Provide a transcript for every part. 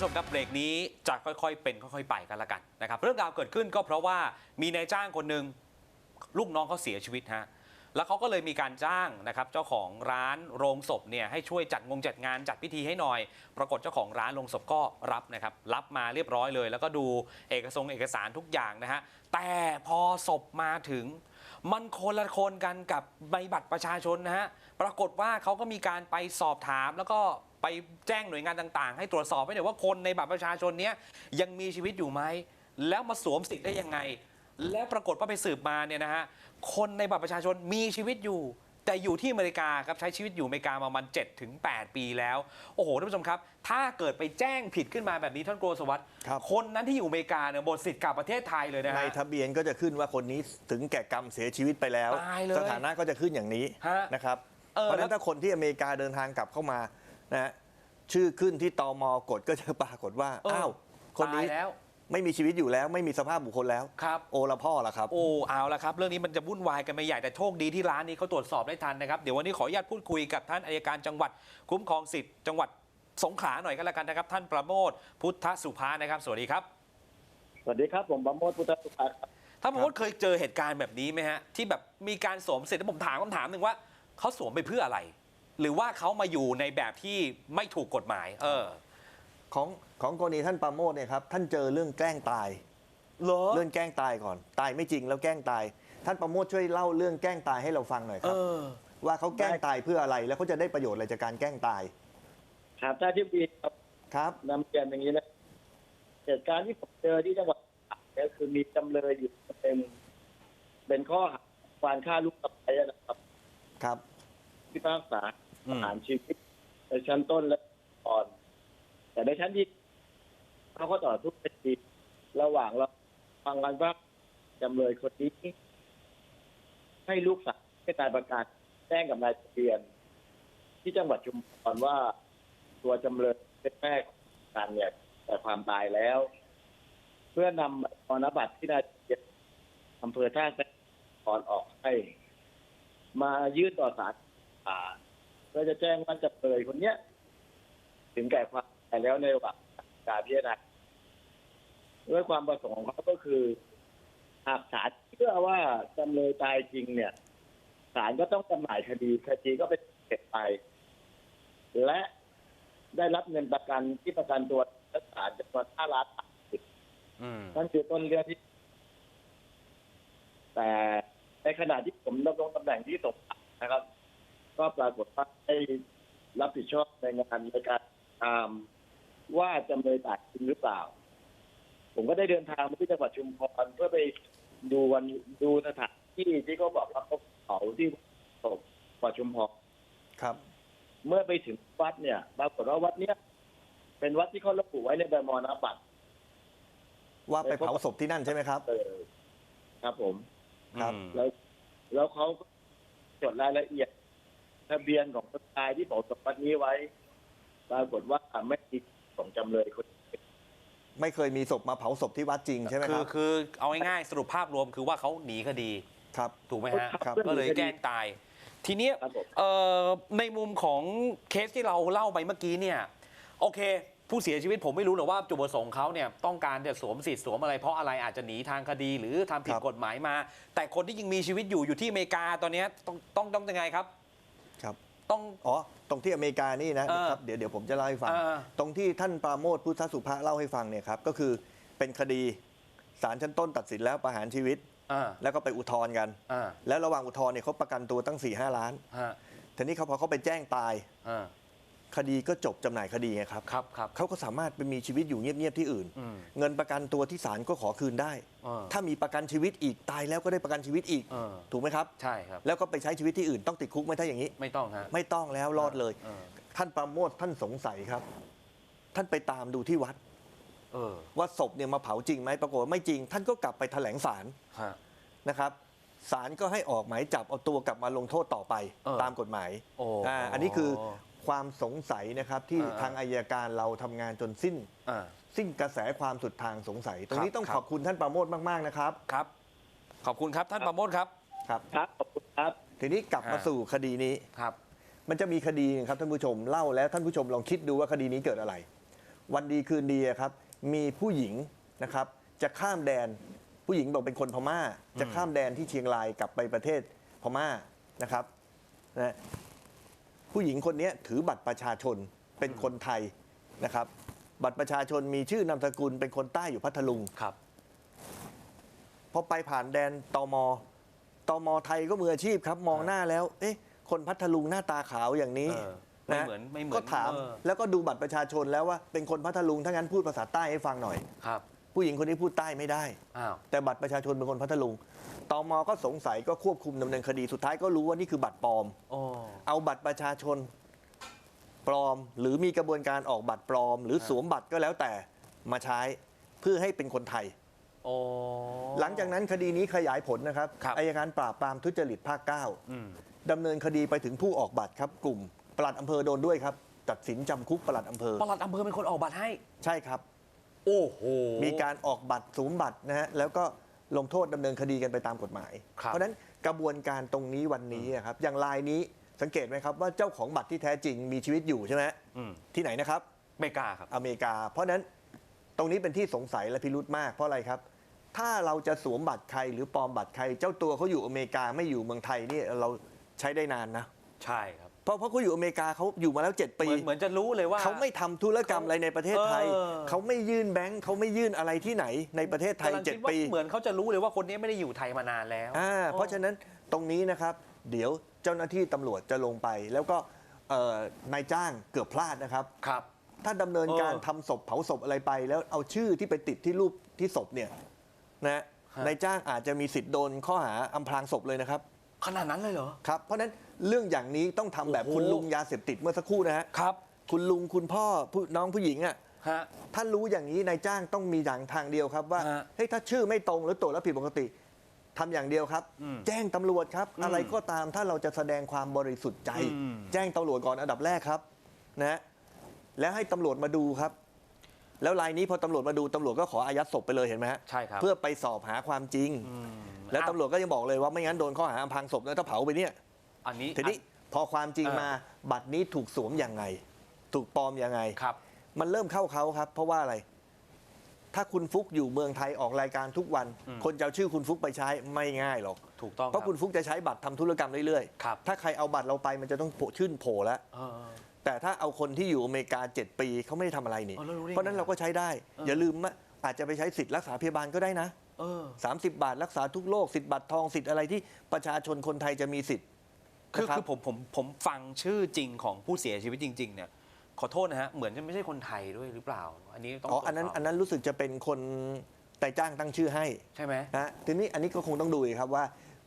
ผู้ชมครับเบรกนี้จะค่อยๆ เป็นค่อยๆ ไปกันละกันนะครับเรื่องราวเกิดขึ้นก็เพราะว่ามีนายจ้างคนหนึ่งลูกน้องเขาเสียชีวิตฮะแล้วเขาก็เลยมีการจ้างนะครับเจ้าของร้านโรงศพเนี่ยให้ช่วยจัดงงจัดงานจัดพิธีให้หน่อย ปรากฏเจ้าของร้านโรงศพก็รับนะครับรับมาเรียบร้อยเลย แล้วก็ดูเอกสงเอกสารทุกอย่างนะฮะแต่พอศพมาถึง มันคนละคนกันกับใบบัตรประชาชนนะฮะปรากฏว่าเขาก็มีการไปสอบถาม แล้วก็ไปแจ้งหน่วยงานต่างๆ ให้ตรวจสอบให้หน่อยว่าคนในบัตรประชาชนเนี้ยยังมีชีวิตอยู่ไหมแล้วมาสวมสิทธิ์ได้ยังไง และปรากฏว่าไปสืบมาเนี่ยนะฮะคนในบัตรประชาชนมีชีวิตอยู่ แต่อยู่ที่อเมริกาครับใช้ชีวิตอยู่อเมริกามาประมาณ7ถึง8ปีแล้ว โอ้โหท่านผู้ชมครับ ถ้าเกิดไปแจ้งผิดขึ้นมาแบบนี้ท่านโกศวัตรครับ คนนั้นที่อยู่อเมริกาเนี่ยหมดสิทธิ์กลับประเทศไทยเลยนะในฮะ ทะเบียนก็จะขึ้นว่าคนนี้ถึงแก่กรรมเสียชีวิตไปแล้ว ตายเลยสถานะก็จะขึ้นอย่างนี้ฮะนะครับ เออเพราะฉะนั้นแล้วถ้าคนที่อเมริกาเดินทางกลับเข้ามานะฮะชื่อขึ้นที่ตมกดก็จะปรากฏว่าเอออ้อ้าวคนนี้ตายแล้ว ไม่มีชีวิตอยู่แล้ว ไม่มีสภาพบุคคลแล้ว ครับ โอละพ่อละครับ โอ้เอาละครับ เรื่องนี้มันจะวุ่นวายกันไปใหญ่แต่โชคดีที่ร้านนี้เขาตรวจสอบได้ทันนะครับ เดี๋ยววันนี้ขออนุญาตพูดคุยกับท่านอายการจังหวัด คุ้มครองสิทธิ์จังหวัดสงขลาหน่อยก็แล้วกันนะครับ ท่านประโมทพุทธสุภานะครับ สวัสดีครับ สวัสดีครับ ผมบัมโมดพุทธสุภาครับท่านประโมทเคยเจอเหตุการณ์แบบนี้ไหมฮะที่แบบมีการสวมสิทธิ์แล้วผมถามคำถามหนึ่งว่าเขาสวมไปเพื่ออะไร หรือว่าเขามาอยู่ในแบบที่ไม่ถูกกฎหมาย เออ ของ ของกรณีท่านปราโมทเนี่ยครับท่านเจอเรื่องแกล้งตาย เหรอ เรื่องแกล้งตายก่อน ตายไม่จริงแล้วแกล้งตาย ท่านปราโมทช่วยเล่าเรื่องแกล้งตายให้เราฟังหน่อยคเอรับ อ ว่าเขาแกล้งตายเพื่ออะไรแล้วเขาจะได้ประโยชน์อะไรจากการแกล้งตายครับถ้าที่ปีครับครับนำเรียนอย่างนี้นะเหตุการณ์ที่ผมเจอที่จังหวัดตากเนี่ยคือมีจำเลยอยู่เป็นเป็นข้อหาการฆ่าลูกสะใภ้นะครับครับพิพากษาอืมประหารชีวิตในชั้นต้นและก่อน แต่ในชั้นที่ เขาก็ต่อสู้คดีระหว่างเราฟังกันว่าจำเลยคนนี้ให้ลูกสาวให้นายประกาศแจ้งกับนายทะเบียน ที่จังหวัดชุมพรว่า ตัวจำเลยเป็นแม่ของการเนี่ยแต่ความตายแล้ว เพื่อนำมรณบัตรที่นายทะเบียนอำเภอท่าแซะถอนออกให้มายื่นต่อศาลศาลเพื่อจะแจ้งว่าจำเลยคนเนี้ย ถึงแก่ความตายแล้วในระหว่างการพิจารณา ด้วยความประสงค์ของเขาก็คือ หากศาลเชื่อว่าจำเลยตายจริงเนี่ยศาลก็ต้องจำหน่ายคดีคดีก็เป็นเสร็จไป และได้รับเงินประกันที่ประกันตัวและศาลจำนวนห้าล้านบาทอืมนั่นคือต้นเรื่องที่ แต่ในขณะที่ผมดำรงตำแหน่งที่สงขลานะครับ ก็ปรากฏว่าได้รับผิดชอบในงานในการตามว่าจำเลยตายจริงหรือเปล่า ผมก็ได้เดินทางมาที่จังหวัดชุมพรเพื่อไปดูวันดูสถานที่ที่เขาบอกว่าเขาเผาที่ศพจังหวัดชุมพรครับ เมื่อไปถึงวัดเนี่ยปรากฏว่าวัดเนี้ยเป็นวัดที่เขาระบุไว้ในใบมรณบัตรว่าไปเผาศพที่นั่นใช่ไหมครับ เออครับผม ครับอืมแล้วแล้วเขาก็จดรายละเอียดทะเบียนของคนตายที่บอกสมบัตินี้ไว้ ปรากฏว่าไม่มีของจำเลยคนนี้ ไม่เคยมีศพมาเผาศพที่วัดจริงใช่ไหมคืคอรับคือเอาง่ายๆสรุปภาพรวมคือว่าเขาหนีคดี ครับ ถูกไหมฮะ ครับ ก็เลยแกล้งตาย ทีเนี้ยครับผม เอ่อในมุมของเคสที่เราเล่าไปเมื่อกี้เนี่ย โอเค ผู้เสียชีวิตผมไม่รู้หรอกว่าจุดประสงค์เขาเนี่ยต้องการจะสวมสิทธิ์สวมอะไรเพราะอะไรอาจจะหนีทางคดีหรือทำผิดครับ กฎหมายมา แต่คนที่ยังมีชีวิตอยู่อยู่ที่อเมริกาตอนเนี้ยต้องต้องต้องยังไงครับครับ ต้อง อ๋อ ตรงที่อเมริกานี่นะเออครับเดี๋ยวเดี๋ยวผมจะเล่าให้ฟังอ่าตรงที่ท่านปราโมทพุทธสุภาเล่าให้ฟังเนี่ยครับ ก็คือเป็นคดีศาลชั้นต้นตัดสินแล้วประหารชีวิต อ่าแล้วก็ไปอุทธรณ์กัน อ่าแล้วระหว่างอุทธรณ์เนี่ยเขาประกันตัวตั้ง4ี่ห้าล้าน ฮะทีนี้เขาพอเขาไปแจ้งตาย อ่า คดีก็จบจำหน่ายคดีไงครับครับครับ เขาก็สามารถไปมีชีวิตอยู่เงียบๆที่อื่น อืมเงินประกันตัวที่ศาลก็ขอคืนได้ อ่า ถ้ามีประกันชีวิตอีกตายแล้วก็ได้ประกันชีวิตอีกอ่าถูกไหมครับ ใช่ครับ แล้วก็ไปใช้ชีวิตที่อื่นต้องติดคุกไหมถ้าอย่างนี้ ไม่ต้องฮะ ไม่ต้องแล้วรอดเลย เออ ท่านประโมทท่านสงสัยครับ ท่านไปตามดูที่วัด เออว่าศพเนี่ยมาเผาจริงไหมปรากฏว่าไม่จริง ท่านก็กลับไปแถลงศาลฮะ นะครับศาลก็ให้ออกหมายจับเอาตัวกลับมาลงโทษต่อไปเออตามกฎหมายโอ้อ่าอันนี้คือ ความสงสัยนะครับที่อ่า ทางอายการเราทำงานจนสิ้น อ่า สิ้นกระแสความสุดทางสงสัย ตรงนี้ครับต้องครับ ขอบคุณท่านประโมทมาก ๆ นะครับครับ ขอบคุณครับท่านประโมทครับ ครับ ครับ ขอบคุณครับ ทีนี้กลับมาอ่า สู่คดีนี้ ครับ มันจะมีคดีหนึงครับท่านผู้ชมเล่าแล้วท่านผู้ชมลองคิดดูว่าคดีนี้เกิดอะไร วันดีคืนดีอะครับ มีผู้หญิงนะครับ จะข้ามแดนผู้หญิงบอกเป็นคนพม่า จะข้ามแดนที่เชียงรายกลับไปประเทศพม่านะครับนะ ผู้หญิงคนนี้ถือบัตรประชาชนเป็นคนไทยนะครับ บัตรประชาชนมีชื่อนามสกุลเป็นคนใต้อยู่พัทลุงครับพอไปผ่านแดนตมตมไทยก็มืออาชีพครับ มองหน้าแล้ว เอ๊ะ คนพัทลุงหน้าตาขาวอย่างนี้เออไม่เหมือนไม่เหมือนก็ถามเออแล้วก็ดูบัตรประชาชนแล้วว่าเป็นคนพัทลุงถ้างั้นพูดภาษาใต้ให้ฟังหน่อยครับ ผู้หญิงคนนี้พูดใต้ไม่ได้อ้าวแต่บัตรประชาชนเป็นคนพัทลุง ตมก็สงสัยก็ควบคุมดำเนินคดีสุดท้ายก็รู้ว่านี่คือบัตรปลอมโอ้เอาบัตรประชาชนปลอม หรือมีกระบวนการออกบัตรปลอม หรือสวมบัตรก็แล้วแต่มาใช้เพื่อให้เป็นคนไทยโอ้หลังจากนั้นคดีนี้ขยายผลนะครับครับ อายการปราบปรามทุจริตภาค อืม 9ดำเนินคดีไปถึงผู้ออกบัตรครับ กลุ่มปลัดอำเภอโดนด้วยครับ ตัดสินจำคุกปลัดอำเภอปลัดอำเภอเป็นคนออกบัตรให้ ใช่ครับ โอ้โห มีการออกบัตรสูมบัตรนะฮะแล้วก็ ลงโทษดำเนินคดีกันไปตามกฎหมายครับเพราะฉะนั้นกระบวนการตรงนี้วันนี้อะครับอย่างลายนี้สังเกตไหมครับว่าเจ้าของบัตรที่แท้จริงมีชีวิตอยู่ใช่ไหมอืมที่ไหนนะครับไม่กล้าครับอเมริกา เพราะฉะนั้นตรงนี้เป็นที่สงสัยและพิรุธมากเพราะอะไรครับ ถ้าเราจะสวมบัตรใครหรือปลอมบัตรใคร เจ้าตัวเขาอยู่อเมริกาไม่อยู่เมืองไทยนี่เราใช้ได้นานนะ ใช่ครับ เพราะเพราะเขาอยู่อเมริกาเขาอยู่มาแล้ว7เหปีมือนเหมือนจะรู้เลยว่า เขาไม่ทำธุรกรรมอะไรในประเทศไทย เออ เขาไม่ยื่นแบงค์เขาไม่ยื่นอะไรที่ไหนในประเทศไทย กำลังคิดว่า7ปีเหมือนเขาจะรู้เลยว่าคนนี้ไม่ได้อยู่ไทยมานานแล้วอ่าเพราะฉะนั้นตรงนี้นะครับ เดี๋ยวเจ้าหน้าที่ตำรวจจะลงไป แล้วก็เอ่อนายจ้างเกือบพลาดนะครับ ครับ ถ้าดำเนินการเออทำศพเผาศพอะไรไป แล้วเอาชื่อที่ไปติดที่รูปที่ศพเนี่ยนะฮะ นายจ้างอาจจะมีสิทธิ์โดนข้อหาอำพรางศพเลยนะครับ ขนาดนั้นเลยเหรอ ครับ เพราะฉะนั้นเรื่องอย่างนี้ต้องทำแบบโอ้โห คุณลุงยาเสพติดเมื่อสักครู่นะฮะครับคุณลุงคุณพ่อผู้น้องผู้หญิงอะฮะท่านรู้อย่างนี้นายจ้างต้องมีอย่างทางเดียวครับว่าฮะเฮ้ยถ้าชื่อไม่ตรงหรือตรวจแล้วผิดปกติทำอย่างเดียวครับ อืมแจ้งตำรวจครับอืมอะไรก็ตามถ้าเราจะแสดงความบริสุทธิ์ใจ อืม แจ้งตำรวจก่อนอันดับแรกครับนะฮะแล้วให้ตำรวจมาดูครับ แล้วรายนี้พอตำรวจมาดูตำรวจก็ขออายัดศพไปเลยเห็นไหมฮะใช่ครับ เพื่อไปสอบหาความจริงม แล้วตำรวจก็ยังบอกเลยว่าไม่งั้นโดนข้อหาอำพรางศพนะถ้าเผาไปเนี่ยอันนี้ทีนี้พอความจริงเออมาบัตรนี้ถูกสวมยังไง ถูกปลอมยังไงครับ มันเริ่มเข้าเขาครับ เพราะว่าอะไร ถ้าคุณฟุกอยู่เมืองไทยออกรายการทุกวันอืมคนจะเอาชื่อคุณฟุกไปใช้ไม่ง่ายหรอกถูกต้องเพราะคุณฟุกจะใช้บัตรทำธุรกรรมเรื่อยครับๆถ้าใครเอาบัตรเราไปมันจะต้องโผล่ชื่นโผล่แล้วเออแต่ถ้าเอาคนที่อยู่อเมริกา 7 ปีเขาไม่ได้ทำอะไรนี่เออแล้วรู้ได้ไงเพราะฉะนั้นเราก็ใช้ได้เอออย่าลืมว่าอาจจะไปใช้สิทธิ์รักษาพยาบาลก็ได้นะ เออ 30 บาทรักษาทุกโรคสิทธิ์บัตรทองสิทธิ์อะไรที่ประชาชนคนไทยจะมีสิทธิ์ คือนะรับ คือผมผมผมฟังชื่อจริงของผู้เสียชีวิตจริง ๆ เนี่ย ขอโทษนะฮะ เหมือนจะไม่ใช่คนไทยด้วยหรือเปล่า อันนี้ต้องอ๋ออันนั้นตรวจสบอันนั้นรู้สึกจะเป็นคนแต่จ้างตั้งชื่อให้ใช่ไหมนะทีนี้อันนี้ก็คงต้องดูอีกครับว่า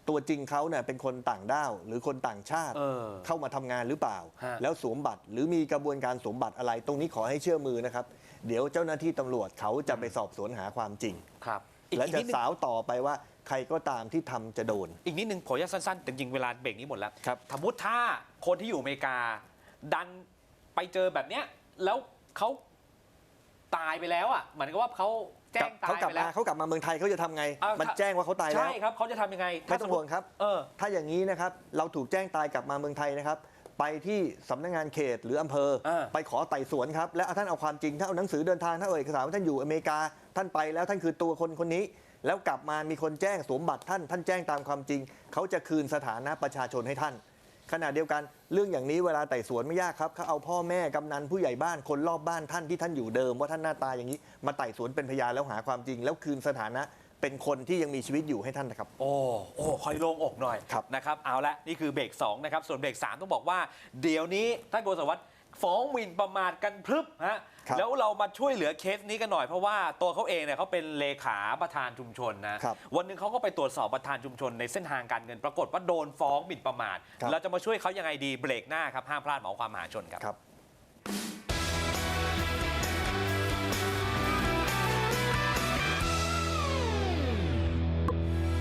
ตัวจริงเขาเนี่ยเป็นคนต่างด้าว หรือคนต่างชาติ เออ เข้ามาทำงานหรือเปล่า ฮะ แล้วสวมบัตรหรือมีกระบวนการสวมบัตรอะไร ตรงนี้ขอให้เชื่อมือนะครับ เดี๋ยวเจ้าหน้าที่ตำรวจเขาจะไปสอบสวนหาความจริง ครับ อีกและอีกจะนิดนึงสาวต่อไปว่าใครก็ตามที่ทำจะโดน อีกนิดนึงขออนุญาตสั้นๆแต่จริงๆเวลาเบรกนี้หมดแล้วครับ สมมติถ้าคนที่อยู่อเมริกา ดันไปเจอแบบเนี้ยแล้วเขาตายไปแล้วอะเหมือนกับว่าเขาแจ้งตาเขายกลับไปแล้มาวเขากลับมาเมืองไทยเขาจะทำไง อ่ามันถ้าแจ้งว่าเขาตายแล้วใช่ครับเขาจะทำยังไงไม่ต้องห่วงครับ เออ ถ้าอย่างนี้นะครับ เราถูกแจ้งตายกลับมาเมืองไทยนะครับ ไปที่สำนักงานเขตหรืออำเภอเออไปขอไต่สวนครับ และท่านเอาความจริงถ้าเอาหนังสือเดินทางถ้าเอาเอกสารว่าท่านอยู่อเมริกา ท่านไปแล้วท่านคือตัวคนคนนี้ แล้วกลับมามีคนแจ้งสวมบัตรท่าน ท่านแจ้งตามความจริง เขาจะคืนสถานะประชาชนให้ท่าน ขณะเดียวกันเรื่องอย่างนี้เวลาไต่สวนไม่ยากครับเขาเอาพ่อแม่กำนันผู้ใหญ่บ้านคนรอบบ้านท่านที่ท่านอยู่เดิมว่าท่านหน้าตาอย่างนี้ มาไต่สวนเป็นพยานแล้วหาความจริง แล้วคืนสถานะ เป็นคนที่ยังมีชีวิตอยู่ให้ท่านนะครับ โอ้โอ้คอยโลงอกหน่อยครับนะครับ เอาละนี่คือเบรก2นะครับ ส่วนเบรก3ต้องบอกว่า เดี๋ยวนี้ท่านโกศวัตรฟ้องหมิ่นประมาทกันพรึบฮะครับแล้วเรามาช่วยเหลือเคสนี้กันหน่อยเพราะว่าตัวเขาเองเนี่ยเขาเป็นเลขาประธานชุมชนนะครับ วันหนึ่งเขาก็ไปตรวจสอบประธานชุมชนในเส้นทางการเงินปรากฏว่าโดนฟ้องหมิ่นประมาทครับเราจะมาช่วยเขายังไงดีเบรกหน้าครับห้ามพลาดหมอความมหาชนครับ ครับ